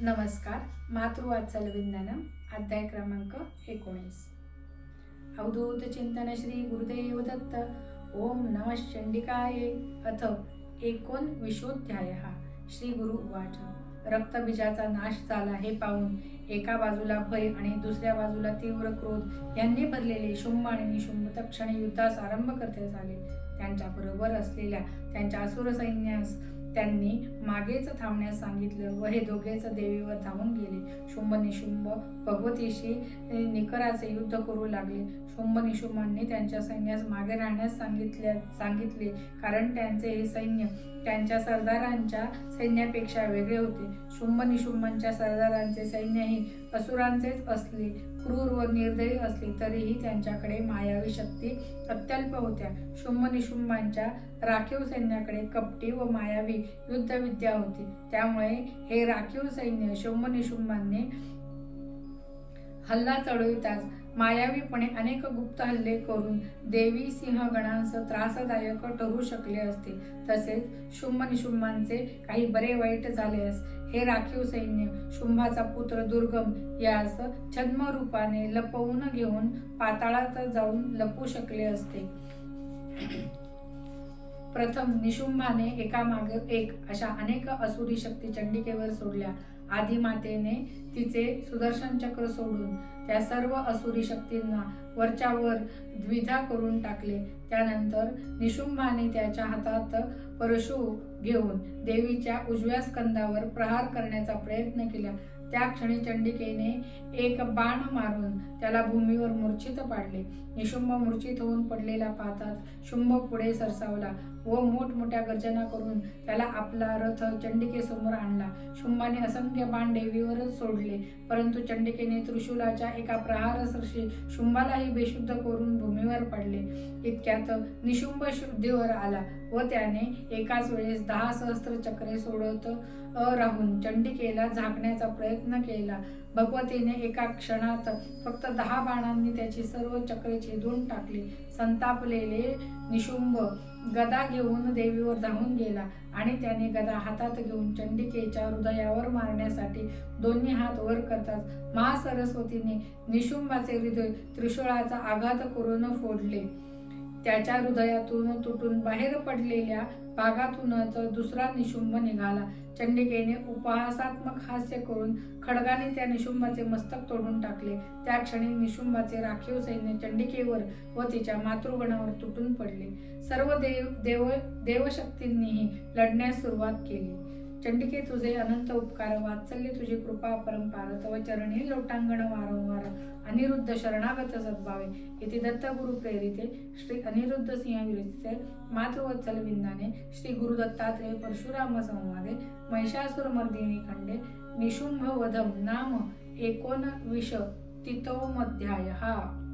नमस्कार. मातृवात्सल विज्ञानम अध्याय क्रमांक एकोणीस. अवधूत चिंतन श्री गुरुदेव दत्त. ओम नम चंडिकाय. अथ एकोणविशोध्याय श्री गुरु उवाच. रक्तबीजाचा नाश झाला हे पाहून एका बाजूला भय आणि दुसऱ्या बाजूला तीव्र क्रोध यांनी भरलेले शुंभ आणि निशुंभ तक्षणी युद्धास आरंभ करते झाले त्यांच्याबरोबर असलेल्या त्यांच्या असुर सैन्यास त्यांनी मागेच थांबण्यास सांगितलं व हे दोघेच देवीवर धावून गेले. शुंभ निशुंभ भगवतीशी निकराचे युद्ध करू लागले. शुंभ निशुंभांनी त्यांच्या सैन्यास मागे राहण्यास सांगितले सांगितले. कारण त्यांचे हे सैन्य त्यांच्या सरदारांच्या सैन्यापेक्षा वेगळे होते. शुंभ निशुंभांच्या सरदारांचे सैन्यही असुरांचेच असले क्रूर व निर्दयी असले तरीही त्यांच्याकडे मायावी शक्ती अत्यल्प होत्या. शुंभ निशुंभांच्या राखीव सैन्याकडे कपटी व मायावी युद्धविद्या होती. त्यामुळे हे राखीव सैन्य शुंभ निशुंभांनी हल्ला चढविताच मायावीपणे अनेक गुप्त हल्ले करून देवी सिंहगणांस त्रासदायक ठरू शकले असते. तसेच शुंभ निशुंभांचे काही बरे वाईट झालेस हे राखीव सैन्य शुंभाचा पुत्र दुर्गम यास छद्मरूपाने लपवून घेऊन पाताळात जाऊन लपू शकले असते. प्रथम निशुंभाने एकामागे एक अशा अनेक असुरी शक्ती चंडिकेवर सोडल्या. आदिमातेने तिचे सुदर्शन चक्र सोडून त्या सर्व असुरी शक्तींना वरच्या वर द्विधा करून टाकले. त्यानंतर निशुंभाने त्याच्या हातात परशु घेऊन देवीच्या उजव्या स्कंदावर प्रहार करण्याचा प्रयत्न केला. त्या क्षणी चंडिकेने एक बाण मारून त्याला भूमीवर मूर्छित पाडले. निशुंभ मूर्छित होऊन पडलेला पाहताच शुंभ पुढे सरसावला व मोठमोठ्या गर्जना करून त्याला आपला रथ चंडिकेसमोर आणला. शुंभाने असंख्य बाण देवीवरच सोडले. परंतु चंडिकेने त्रिशूलाच्या एका प्रहारसरशी शुंभालाही बेशुद्ध करून भूमीवर पडले. इतक्यात निशुंभ शुद्धीवर आला. व त्याने एकाच वेळेस दहा सहस्त्र चक्रे सोडत राहून चंडिकेला झाकण्याचा प्रयत्न केला. भगवतीने एका क्षणात फक्त दहा बाणांनी त्याची सर्व चक्रे छेदून टाकली. संतापलेले निशुंभ गदा घेऊन देवीवर धावून गेला आणि त्याने गदा हातात घेऊन चंडिकेच्या हृदयावर मारण्यासाठी दोन्ही हात वर करताच महासरस्वतीने निशुंभाचे हृदय त्रिशूळाचा आघात करून फोडले. त्याच्या हृदयातून तुटून बाहेर पडलेल्या भागातूनच दुसरा निशुंभ निघाला. चंडिकेने उपहासात्मक हास्य करून खडगाने त्या निशुंभाचे मस्तक तोडून टाकले. त्या क्षणी निशुंभाचे राखीव सैन्य चंडिकेवर व तिच्या मातृगणावर तुटून पडले. सर्व देव देव देवशक्तींनीही लढण्यास सुरुवात केली. चंडिके तुझे अनंत उपकार वात्सल्य तुझी कृपा परंपार तव चरणी लोटांगण वारंवार. अनिरुद्ध शरणागत सद्भावे. इथे दत्तगुरु प्रेरिते. श्री अनिरुद्ध सिंह विरचिते मातृवत्सल विंदाने श्री गुरु दत्तात्रेय परशुराम संवादे. महिषासुर मर्दिनी खंडे. निशुंभ वधम. नाम एकोनविश तितोमध्याय हा